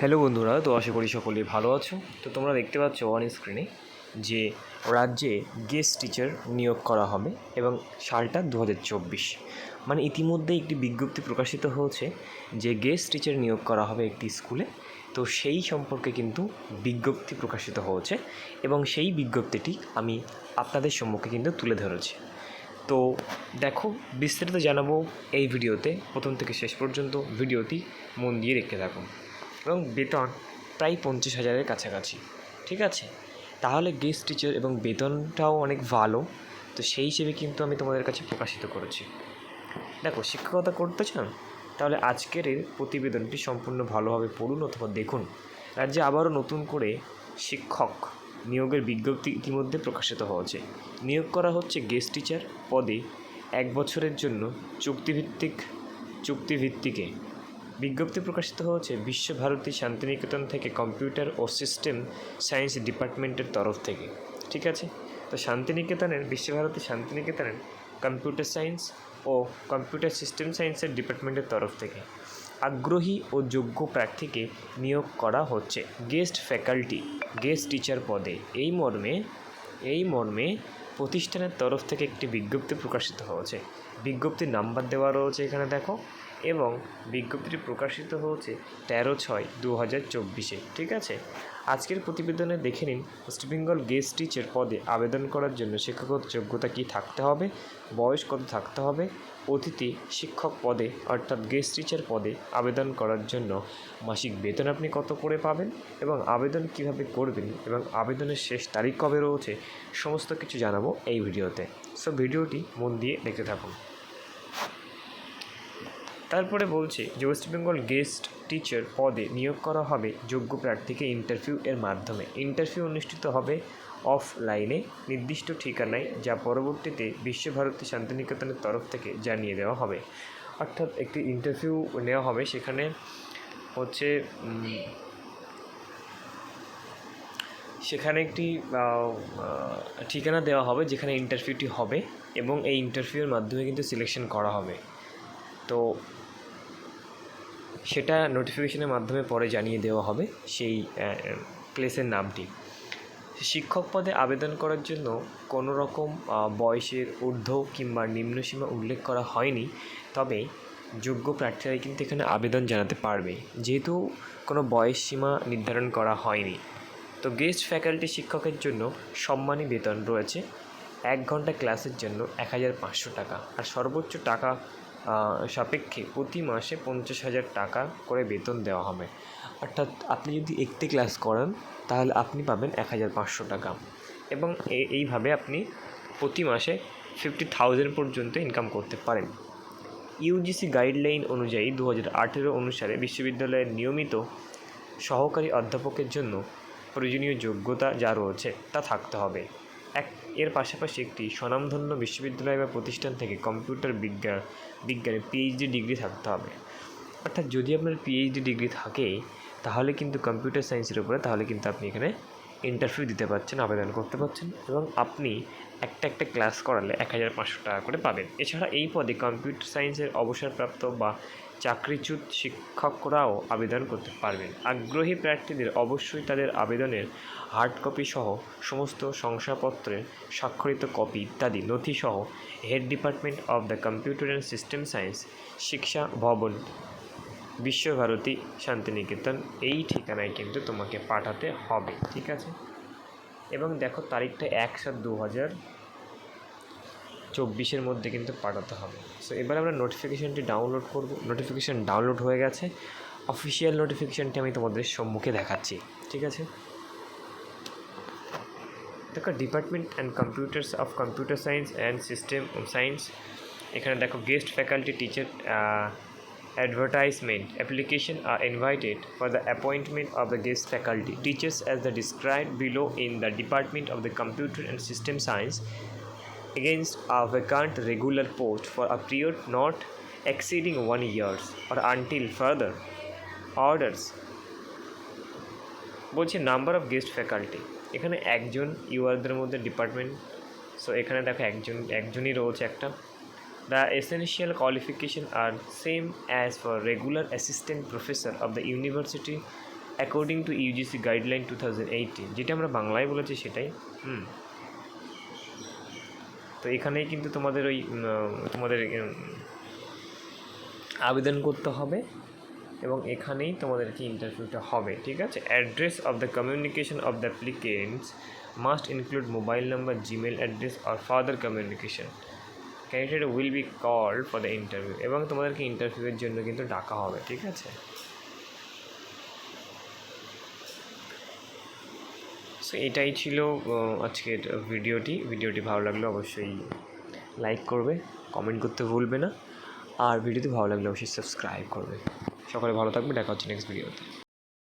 Hello বন্ধুরা, তো আশা করি সকলেই ভালো আছো। তো তোমরা দেখতে পাচ্ছ অন স্ক্রিনে যে রাজ্যে গেস্ট টিচার নিয়োগ করা হবে এবং সালটা দু হাজার চব্বিশ। মানে ইতিমধ্যে একটি বিজ্ঞপ্তি প্রকাশিত হয়েছে যে গেস্ট টিচার নিয়োগ করা হবে একটি স্কুলে। তো সেই সম্পর্কে কিন্তু বিজ্ঞপ্তি প্রকাশিত হয়েছে এবং সেই বিজ্ঞপ্তিটি আমি আপনাদের সম্মুখে কিন্তু তুলে ধরেছি। তো দেখো, বিস্তারিত জানাব এই ভিডিওতে। প্রথম থেকে শেষ পর্যন্ত ভিডিওটি মন দিয়ে দেখতে থাকুন। এবং বেতন প্রায় পঞ্চাশ হাজারের কাছাকাছি। ঠিক আছে? তাহলে গেস্ট টিচার এবং বেতনটাও অনেক ভালো। তো সেই হিসেবে কিন্তু আমি তোমাদের কাছে প্রকাশিত করেছি। দেখো, শিক্ষকতা করতে চান, তাহলে আজকের এর প্রতিবেদনটি সম্পূর্ণ ভালোভাবে পড়ুন অথবা দেখুন। রাজ্যে আবারও নতুন করে শিক্ষক নিয়োগের বিজ্ঞপ্তি ইতিমধ্যে প্রকাশিত হয়েছে। নিয়োগ করা হচ্ছে গেস্ট টিচার পদে এক বছরের জন্য চুক্তিভিত্তিক, চুক্তিভিত্তিকে বিজ্ঞপ্তি প্রকাশিত হয়েছে বিশ্বভারতী শান্তিনিকেতন থেকে কম্পিউটার ও সিস্টেম সায়েন্স ডিপার্টমেন্টের তরফ থেকে। ঠিক আছে? তো শান্তিনিকেতনের বিশ্বভারতী শান্তিনিকেতনের কম্পিউটার সায়েন্স ও কম্পিউটার সিস্টেম সায়েন্সের ডিপার্টমেন্টের তরফ থেকে আগ্রহী ও যোগ্য প্রার্থীকে নিয়োগ করা হচ্ছে গেস্ট ফ্যাকাল্টি, গেস্ট টিচার পদে। এই মর্মে এই মর্মে প্রতিষ্ঠানের তরফ থেকে একটি বিজ্ঞপ্তি প্রকাশিত হয়েছে। বিজ্ঞপ্তির নাম্বার দেওয়া রয়েছে এখানে দেখো, এবং বিজ্ঞপ্তিটি প্রকাশিত হয়েছে তেরো ছয় দু হাজার চব্বিশে, ঠিক আছে? আজকের প্রতিবেদনে দেখে নিন, ওয়েস্ট বেঙ্গল গেস্ট টিচার পদে আবেদন করার জন্য শিক্ষাগত যোগ্যতা কী থাকতে হবে, বয়স কত থাকতে হবে, অতিথি শিক্ষক পদে, অর্থাৎ গেস্ট টিচার পদে আবেদন করার জন্য মাসিক বেতন আপনি কত করে পাবেন, এবং আবেদন কীভাবে করবেন, এবং আবেদনের শেষ তারিখ কবে রয়েছে, সমস্ত কিছু জানাব এই ভিডিওতে। সো ভিডিওটি মন দিয়ে দেখতে থাকুন। তারপরে বলছে যে ওয়েস্ট বেঙ্গল গেস্ট টিচার পদে নিয়োগ করা হবে যোগ্য প্রার্থীকে ইন্টারভিউ এর মাধ্যমে। ইন্টারভিউ অনুষ্ঠিত হবে অফলাইনে। নির্দিষ্ট ঠিকানায় যা পরবর্তীতে বিশ্বভারতী শান্তিনিকেতনের তরফ থেকে জানিয়ে দেওয়া হবে। অর্থাৎ একটি ইন্টারভিউ নেওয়া হবে। সেখানে হচ্ছে সেখানে একটি ঠিকানা দেওয়া হবে যেখানে ইন্টারভিউটি হবে এবং এই ইন্টারভিউয়ের মাধ্যমে কিন্তু সিলেকশন করা হবে। তো সেটা নোটিফিকেশনের মাধ্যমে পরে জানিয়ে দেওয়া হবে সেই প্লেসের নামটি। শিক্ষক পদে আবেদন করার জন্য কোনো রকম বয়সের ঊর্ধ্ব কিংবা নিম্নসীমা উল্লেখ করা হয়নি, তবে যোগ্য প্রার্থীরাই কিন্তু এখানে আবেদন জানাতে পারবে। যেহেতু কোনো বয়স সীমা নির্ধারণ করা হয়নি। তো গেস্ট ফ্যাকাল্টি শিক্ষকের জন্য সম্মানী বেতন রয়েছে এক ঘণ্টা ক্লাসের জন্য এক হাজার পাঁচশো টাকা। আর সর্বোচ্চ টাকা সাপেক্ষে প্রতি মাসে পঞ্চাশ হাজার টাকা করে বেতন দেওয়া হবে। অর্থাৎ আপনি যদি একটি ক্লাস করান, তাহলে আপনি পাবেন এক হাজার পাঁচশো টাকা। এবং এইভাবে আপনি প্রতি মাসে ফিফটি থাউজেন্ড পর্যন্ত ইনকাম করতে পারেন। ইউজিসি গাইডলাইন অনুযায়ী দু হাজার আঠেরো অনুসারে বিশ্ববিদ্যালয়ের নিয়মিত সহকারী অধ্যাপকের জন্য প্রয়োজনীয় যোগ্যতা যা রয়েছে তা থাকতে হবে। এর পাশাপাশি একটি স্বনামধন্য বিশ্ববিদ্যালয় বা প্রতিষ্ঠান থেকে কম্পিউটার বিজ্ঞান বিজ্ঞানে পিএইচডি ডিগ্রি থাকতে হবে। অর্থাৎ যদি আপনার পিএইচডি ডিগ্রি থাকে, তাহলে কিন্তু কম্পিউটার সায়েন্সের উপরে তাহলে কিন্তু আপনি এখানে ইন্টারভিউ দিতে পারছেন, আবেদন করতে পারছেন এবং আপনি একটা একটা ক্লাস করালে এক হাজার পাঁচশো টাকা করে পাবেন। এছাড়া এই পদে কম্পিউটার সায়েন্সের অবসরপ্রাপ্ত বা চাকরিচ্যুত শিক্ষকরাও আবেদন করতে পারবেন। আগ্রহী প্রার্থীদের অবশ্যই তাদের আবেদনের হার্ড কপি সহ সমস্ত শংসাপত্রের স্বাক্ষরিত কপি ইত্যাদি নথি সহ head department of the computer and system science Siksha Bhavana, Visva Bharati Santiniketan, এই ঠিকানায় কিন্তু তোমাকে পাঠাতে হবে, ঠিক আছে? এবং দেখো তারিখটা এক সাত দু হাজার চব্বিশের মধ্যে কিন্তু পাঠাতে হবে। সো এবার আমরা নোটিফিকেশানটি ডাউনলোড করব। নোটিফিকেশান ডাউনলোড হয়ে গেছে। অফিসিয়াল নোটিফিকেশানটি আমি তোমাদের সম্মুখে দেখাচ্ছি। ঠিক আছে? দেখো department and computers of computer science and system science এখানে দেখো guest faculty teacher advertisement, application are invited for the appointment of the guest faculty teachers as the described below in the department of the computer and system science against a vacant regular post for a period not exceeding one years or until further orders. বলছে number of guest faculty এখানে একজন ইউআরদের মধ্যে department so এখানে দেখো একজন, একজনই রয়েছে একটা। The essential qualification R same as for regular assistant professor of the university according to UGC guideline two thousand eighteen যেটা আমরা বাংলায় বলেছি সেটাই। হুম। তো এখানেই কিন্তু তোমাদের ওই তোমাদের আবেদন করতে হবে এবং এখানেই তোমাদেরকে ইন্টারভিউটা হবে, ঠিক আছে? Address of the communication of the applicants must include mobile number Gmail address R further communication candidate will be call for the interview এবং তোমাদেরকে ইন্টারভিউয়ের জন্য কিন্তু ডাকা হবে, ঠিক আছে? সো এটাই ছিল আজকের ভিডিওটি। ভিডিওটি ভালো লাগলে অবশ্যই লাইক করবে, কমেন্ট করতে ভুলবে না। আর ভিডিওটি ভালো লাগলে অবশ্যই সাবস্ক্রাইব করবে। সকলে ভালো থাকবে, দেখা হচ্ছে নেক্সট ভিডিওতে।